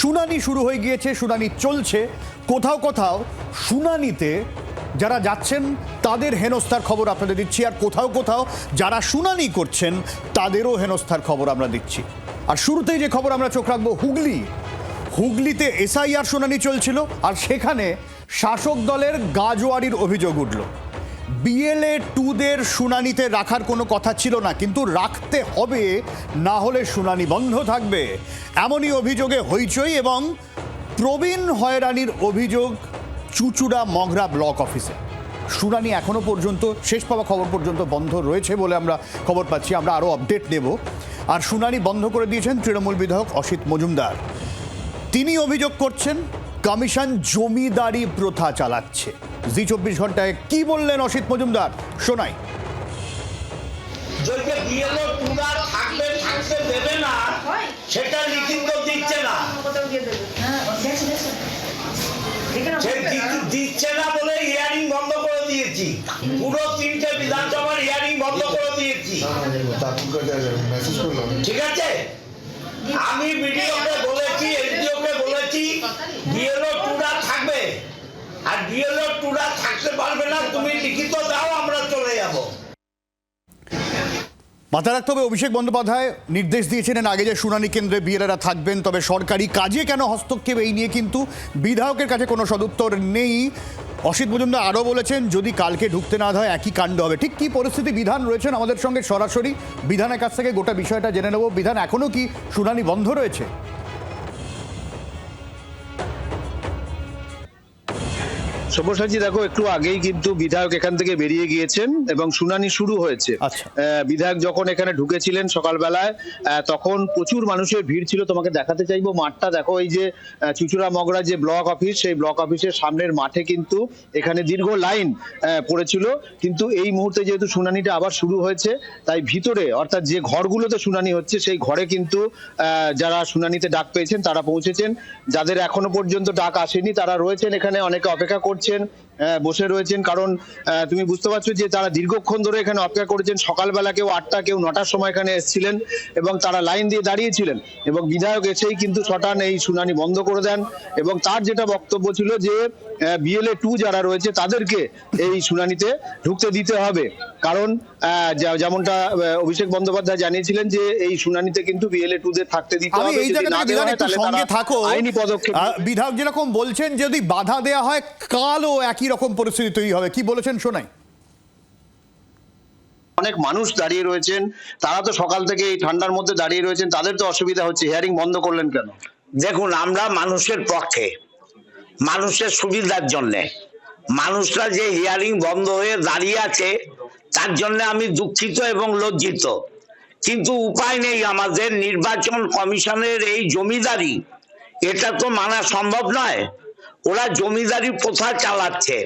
শুনানি শুরু হয়ে গিয়েছে, শুনানি চলছে। কোথাও কোথাও শুনানিতে যারা যাচ্ছেন, তাদের হেনস্থার খবর আপনাদের দিচ্ছি। আর কোথাও কোথাও যারা শুনানি করছেন, তাদেরও হেনস্থার খবর আমরা দিচ্ছি। আর শুরুতেই যে খবর আমরা চোখ রাখব, হুগলি। হুগলিতে এসআইআর শুনানি চলছিল, আর সেখানে শাসক দলের গাজোয়ারির অভিযোগ উঠল। বিএলএ টুদের শুনানিতে রাখার কোনো কথা ছিল না, কিন্তু রাখতে হবে, না হলে শুনানি বন্ধ থাকবে। এমনই অভিযোগে হইচই এবং প্রবীণ হয়রানির অভিযোগ চুচুড়া মগরা ব্লক অফিসে। শুনানি এখনও পর্যন্ত, শেষ পাওয়া খবর পর্যন্ত বন্ধ রয়েছে বলে আমরা খবর পাচ্ছি, আমরা আরও আপডেট নেব। আর শুনানি বন্ধ করে দিয়েছেন তৃণমূল বিধায়ক অসিত মজুমদার। তিনি অভিযোগ করছেন কমিশন জমিদারি প্রথা চালাচ্ছে। জি চব্বিশ ঘন্টায় কি বললেন অসিত মজুমদার? শোনাই। যদি বিএলও টুডার থাকবে থাকতে দেবে না সেটা লিখিত দিচ্ছে না। দিচ্ছে না বলে হিয়ারিং বন্ধ করে দিয়েছি। পুরো তিনটে বিধানসভার হিয়ারিং বন্ধ করে দিয়েছি। ঠিক আছে? আমি বিডিওকে বলেছি বলেছি টুডার থাকবে। আর টুডার থাকতে পারবে না, তুমি লিখিত দাও, আমরা চলে যাব। মাথায় রাখতে হবে, অভিষেক বন্দ্যোপাধ্যায় নির্দেশ দিয়েছিলেন আগে যে শুনানি কেন্দ্রে বিএলএরা থাকবেন, তবে সরকারি কাজে কেন হস্তক্ষেপ এই নিয়ে কিন্তু বিধায়কের কাছে কোনো সদুত্তর নেই। অসিত মজুমদার আরও বলেছেন, যদি কালকে ঢুকতে না হয়, একই কাণ্ড হবে। ঠিক কি পরিস্থিতি? বিধান রয়েছেন আমাদের সঙ্গে সরাসরি। বিধানের কাছ থেকে গোটা বিষয়টা জেনে নেব। বিধান এখনও কি শুনানি বন্ধ রয়েছে? সব্যসাচী দেখো একটু আগেই কিন্তু বিধায়ক এখান থেকে বেরিয়ে গিয়েছেন এবং শুনানি শুরু হয়েছে। আচ্ছা। বিধায়ক যখন এখানে ঢুকেছিলেন সকালবেলায় তখন প্রচুর মানুষের ভিড় ছিল। তোমাকে দেখাতে চাইব মাঠটা দেখো এই যে চুচুড়া মগরা যে ব্লক অফিস সেই ব্লক অফিসের সামনের মাঠে কিন্তু এখানে দীর্ঘ লাইন পড়েছিল। কিন্তু এই মুহূর্তে যেহেতু শুনানিটা আবার শুরু হয়েছে তাই ভিতরে অর্থাৎ যে ঘরগুলোতে শুনানি হচ্ছে সেই ঘরে কিন্তু যারা শুনানিতে ডাক পেয়েছেন তারা পৌঁছেছেন। যাদের এখনও পর্যন্ত ডাক আসেনি তারা রয়েছেন এখানে অনেকে অপেক্ষা করছেন। attention বসে রয়েছেন। কারণ তুমি বুঝতে পারছ যে তারা দীর্ঘক্ষণ ধরে এখানে অপেক্ষা করেছেন। সকালবেলা কেউ আটটা কেউ নটার সময় এখানে এসেছিলেন এবং তারা লাইন দিয়ে দাঁড়িয়েছিলেন। এবং বিধায়ক এসেই কিন্তু সটান এই শুনানি বন্ধ করে দেন। এবং তার যেটা বক্তব্য ছিল যে বিএলএ টু যারা রয়েছে তাদেরকে এই শুনানিতে ঢুকতে দিতে হবে। কারণ আহ, যেমনটা অভিষেক বন্দ্যোপাধ্যায় জানিয়েছিলেন যে এই শুনানিতে কিন্তু বিএলএ টু দের থাকতে দিতে হবে। এই যদি জায়গা দেওয়া একটু সঙ্গে থাকো। আইনি পদক্ষেপ বিধায়ক যেরকম বলছেন যদি বাধা দেয়া হয় কালও একই রকম পরিস্থিতি তৈরি হবে? কি বলেছেন শোনাই অনেক মানুষ দাঁড়িয়ে রয়েছেন। তারা তো সকাল থেকে এই ঠান্ডার মধ্যে দাঁড়িয়ে রয়েছেন। তাদের তো অসুবিধা হচ্ছে। হিয়ারিং বন্ধ করলেন কেন? দেখুন আমরা মানুষের পক্ষে মানুষের সুবিধার জন্য মানুষরা যে হিয়ারিং বন্ধ হয়ে দাঁড়িয়ে আছে তার জন্য আমি দুঃখিত এবং লজ্জিত। কিন্তু উপায় নেই আমাদের। নির্বাচন কমিশনের এই জমিদারি এটা তো মানা সম্ভব নয়। ওরা জমিদারি প্রথা চালাচ্ছে।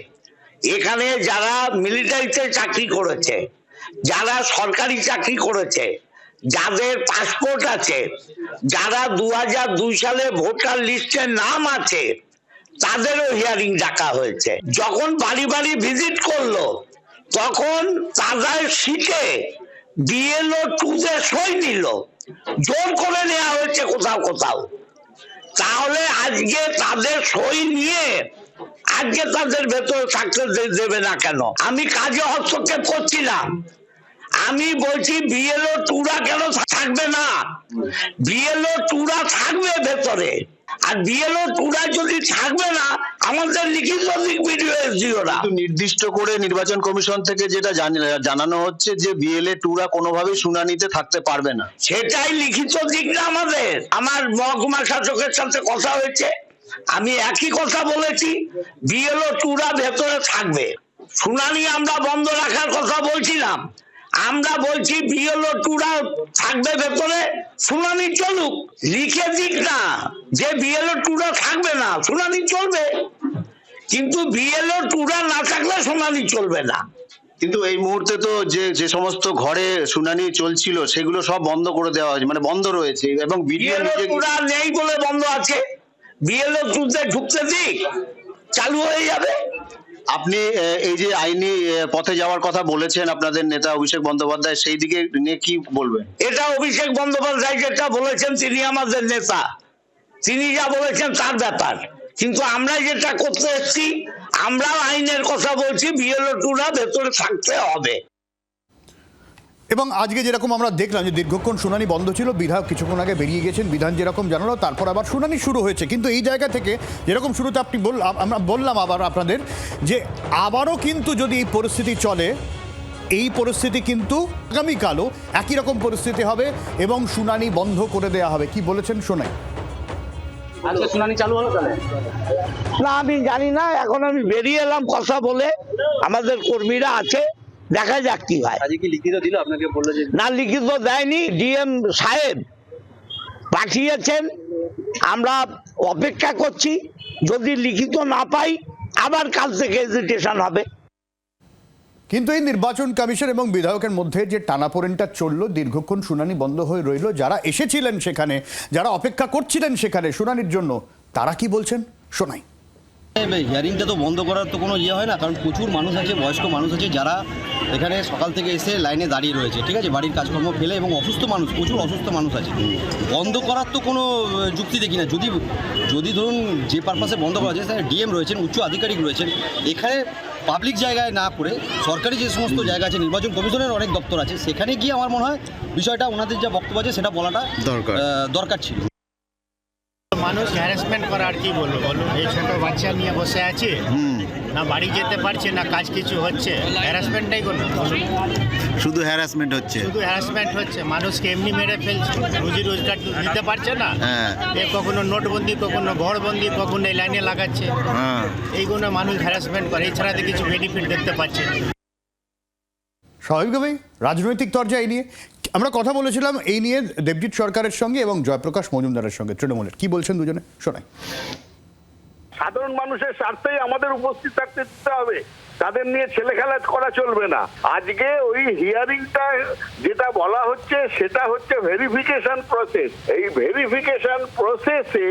এখানে যারা মিলিটারিতে চাকরি করেছে, যারা সরকারি চাকরি করেছে, যাদের পাসপোর্ট আছে, যারা দু সালে ভোটার লিস্টে নাম আছে, তাদেরও হিয়ারিং ডাকা হয়েছে। যখন বাড়ি বাড়ি ভিজিট করল, তখন তাদের সিটে বিএলও টুতে সই নিল। জোর করে নেওয়া হয়েছে কোথাও কোথাও। তাহলে আজকে তাদের সই নিয়ে, আজকে তাদের ভেতরে থাকতে দেবে না কেন? আমি কাজে হস্তক্ষেপ করছিলাম আমি বলছি বিএলও টুরা কেন থাকবে না? বিএলও টুরা থাকবে ভেতরে। আর বিএলও টুরা যদি থাকবে না আমাদের লিখিত না। নির্দিষ্ট করে নির্বাচন কমিশন থেকে যেটা জানানো হচ্ছে যে বিএলএ টুরা কোনোভাবেই শুনানিতে থাকতে পারবে না। সেটাই লিখিত দিক না আমাদের। আমার মহকুমা শাসকের সাথে কথা হয়েছে। আমি একই কথা বলেছি বিএলও টুরা ভেতরে থাকবে। শুনানি আমরা বন্ধ রাখার কথা বলছিলাম। আমরা বলছি বিএলও টুরা থাকবে ভেতরে। শুনানি চলুক লিখে দিক না যে বিএলও টুরা থাকবে না শুনানি চলবে। কিন্তু বিএলও টুরা না থাকলে শুনানি চলবে না। কিন্তু এই মুহূর্তে তো যে যে সমস্ত ঘরে শুনানি চলছিল সেগুলো সব বন্ধ করে দেওয়া হয়েছে মানে বন্ধ রয়েছে এবং টুরা নেই বলে বন্ধ আছে। বিএলও টুতে ঢুকতে দিক চালু হয়ে যাবে। আপনি এই যে আইনি পথে যাওয়ার কথা বলেছেন আপনাদের নেতা অভিষেক বন্দ্যোপাধ্যায়, সেই দিকে নিয়ে কি বলবেন? এটা অভিষেক বন্দ্যোপাধ্যায় যেটা বলেছেন, তিনি আমাদের নেতা। তিনি যা বলেছেন তার ব্যাপার। কিন্তু আমরা যেটা করতে এসেছি, আমরাও আইনের কথা বলছি, বিএলও টুরা ভেতরে থাকতে হবে। এবং আজকে যেরকম আমরা দেখলাম যে দীর্ঘক্ষণ শুনানি বন্ধ ছিল বিধায়ক কিছুক্ষণ আগে বেরিয়ে গেছেন বিধান যেরকম জানালো তারপর আবার শুনানি শুরু হয়েছে। কিন্তু এই জায়গা থেকে যেরকম শুরুতে আপনি বল আমরা বললাম আবার আপনাদের যে আবারও কিন্তু যদি এই পরিস্থিতি চলে এই পরিস্থিতি কিন্তু আগামীকালও একই রকম পরিস্থিতি হবে এবং শুনানি বন্ধ করে দেওয়া হবে। কি বলেছেন শোনাই। আজকে শুনানি চালু হলো তাহলে? না আমি জানি না এখন আমি বেরিয়ে এলাম কথা বলে। আমাদের কর্মীরা আছে। দেখা যাক কি হয়। আজকে লিখিত দিল? আপনাকে বলল যে না লিখিত দেয়নি ডিএম সাহেব পাঠিয়েছেন। আমরা অপেক্ষা করছি যদি লিখিত না পাই আবার কাল থেকে এজিটেশন হবে। কিন্তু এই নির্বাচন কমিশন এবং বিধায়কের মধ্যে যে টানাপোড়েনটা চলল দীর্ঘক্ষণ শুনানি বন্ধ হয়ে রইল যারা এসেছিলেন সেখানে যারা অপেক্ষা করছিলেন সেখানে শুনানির জন্য তারা কি বলছেন? শোনাই। হিয়ারিংটা তো বন্ধ করার তো কোনো ইয়ে হয় না কারণ প্রচুর মানুষ আছে বয়স্ক মানুষ আছে যারা এখানে সকাল থেকে এসে লাইনে দাঁড়িয়ে রয়েছে ঠিক আছে? বাড়ির কাজকর্ম ফেলে এবং অসুস্থ মানুষ প্রচুর অসুস্থ মানুষ আছে। বন্ধ করার তো কোনো যুক্তি দেখি না। যদি যদি ধরুন যে পারপাসে বন্ধ করা যায় সেখানে ডিএম রয়েছেন উচ্চ আধিকারিক রয়েছেন। এখানে পাবলিক জায়গায় না করে সরকারি যে সমস্ত জায়গা আছে নির্বাচন কমিশনের অনেক দপ্তর আছে সেখানে গিয়ে আমার মনে হয় বিষয়টা ওনাদের যা বক্তব্য আছে সেটা বলাটা দরকার। দরকার ছিল। মানুষ হ্যারাসমেন্ট করা আর কি বলব বলুন? এই ছোট বাচ্চা নিয়ে বসে আছে। না বাড়ি যেতে পারছে না কাজ কিছু হচ্ছে। হ্যারাসমেন্টটাই করুন। শুধু হ্যারাসমেন্ট হচ্ছে। শুধু হ্যারাসমেন্ট হচ্ছে। মানুষকে এমনি মেরে ফেলছে। রুজি রোজগার দিতে পারছে না। হ্যাঁ। এ কখনো নোটবন্দি কখনো ঘরবন্দি কখনো এই লাইনে লাগাচ্ছে। হ্যাঁ। এইগুলো মানুষ হ্যারাসমেন্ট করে। এছাড়াতে কিছু বেনিফিট দেখতে পাচ্ছে। স্বাভাবিকভাবেই রাজনৈতিক তরজা এই নিয়ে। আমরা কথা বলেছিলাম এই নিয়ে দেবজিৎ সরকারের সঙ্গে এবং জয়প্রকাশ মজুমদারের সঙ্গে তৃণমূলের। কি বলছেন দুজনে? শোনাই। সাধারণ মানুষের স্বার্থেই আমাদের উপস্থিত থাকতে দিতে হবে। তাদের নিয়ে ছেলে খেলা করা চলবে না। আজকে ওই হিয়ারিংটা যেটা বলা হচ্ছে, সেটা হচ্ছে ভেরিফিকেশন প্রসেস এই ভেরিফিকেশন প্রসেসে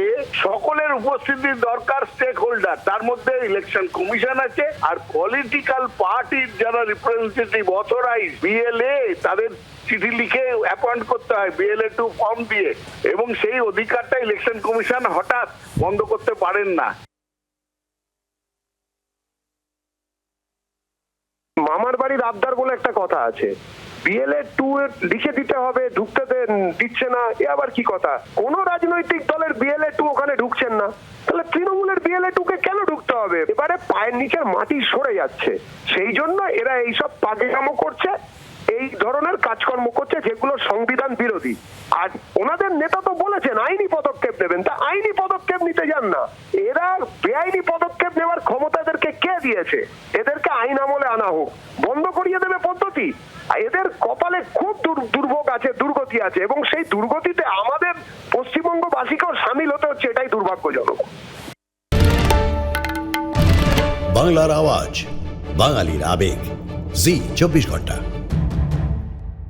সকলের উপস্থিতি দরকার স্টেক হোল্ডার তার মধ্যে ইলেকশন কমিশন আছে, আর পলিটিক্যাল পার্টির যারা রিপ্রেজেন্টেটিভ অথরাইজ বিএলএ তাদের চিঠি লিখে অ্যাপয়েন্ট করতে হয় বিএলএ টু ফর্ম দিয়ে। এবং সেই অধিকারটা ইলেকশন কমিশন হঠাৎ বন্ধ করতে পারেন না। মামার বাড়ির আবদার বলে একটা কথা আছে। বিএলএ টু লিখে দিতে হবে, ঢুকতে দিচ্ছে না, এ আবার কি কথা? কোন রাজনৈতিক দলের বিএলএ টু ওখানে ঢুকছেন না। তাহলে তৃণমূলের বিএলএ টু কে কেন ঢুকতে হবে? এবারে পায়ের নিচের মাটি সরে যাচ্ছে। সেই জন্য এরা এইসব পাগেকামো করছে। এই ধরনের কাজকর্ম করছে যেগুলো সংবিধান বিরোধী। আর ওনাদের নেতা তো বলেছেন, আইনি পদক্ষেপ নেবেন। তা আইনি পদক্ষেপ নিতে যান না। এরা বেআইনি পদক্ষেপ নেওয়ার ক্ষমতা এদেরকে কে দিয়েছে? এদেরকে আইন আমলে আনা হোক। বন্ধ করিয়ে দেবে পদ্ধতি। এদের কপালে খুব দুর্ভোগ আছে, দুর্গতি আছে, এবং সেই দুর্গতিতে আমাদের পশ্চিমবঙ্গবাসীকেও সামিল হতে হচ্ছে, এটাই দুর্ভাগ্যজনক। বাংলার আওয়াজ, বাঙালির আবেগ। জি, চব্বিশ ঘণ্টা।